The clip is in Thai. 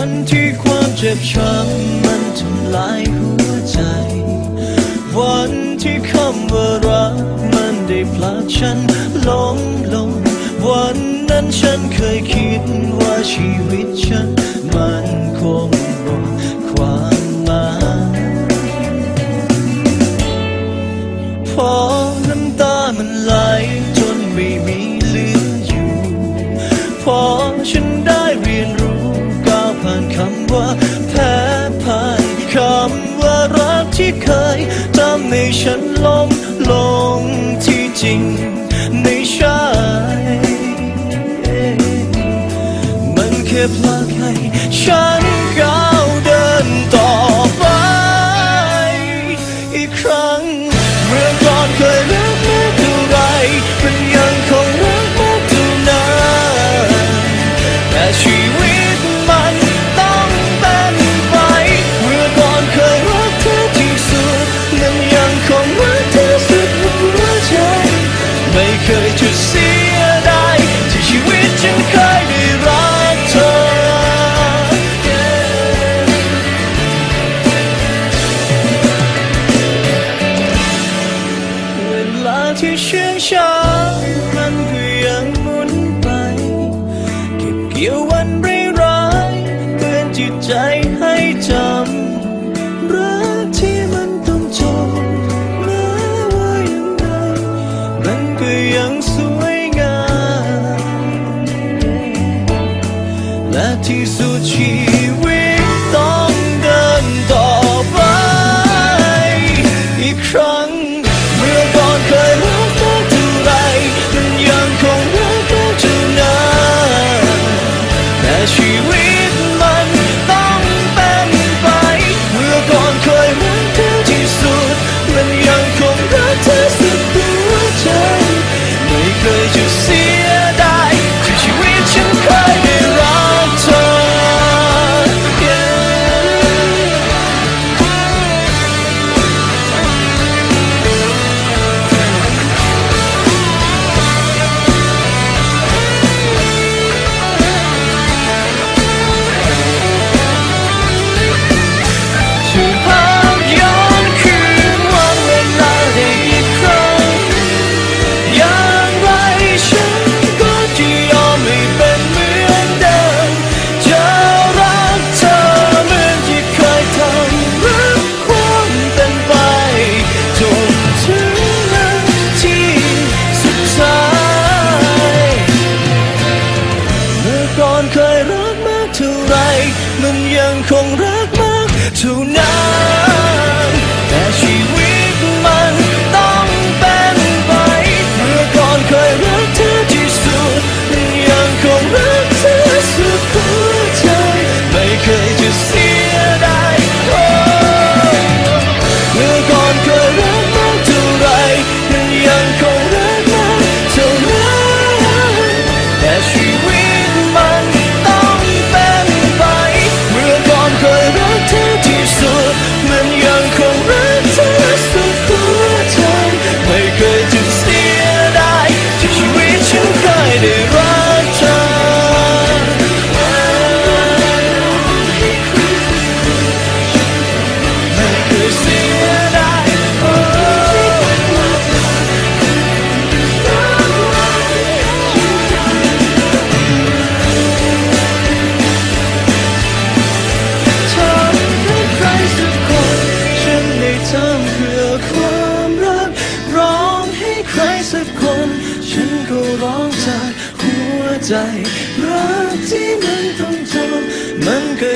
วันที่ความเจ็บช้ำมันทำลายหัวใจ วันที่คำว่ารักมันได้พลาดฉันลงลง วันนั้นฉันเคยคิดว่าชีวิตฉันมันคงหมดความหมายพอน้ำตามันไหลจนไม่มีเหลืออยู่พอ ว่าแพ้พ่ายคำว่ารักที่เคยทำให้ฉันล้มลงที่จริงไม่ใช่มันแค่พลาดให้ฉันก้าวเดินต่อ ที่เชื่องช้ามันก็ยังหมุนไป เก็บเกี่ยววันร้ายๆเตือนจิตใจให้จำรักที่มันต้องจบแม้ว่างไงมันก็ยังสวยงามและที่สุดชี anh không rác mắc dù ใจรักที่มันต้องทนมันก็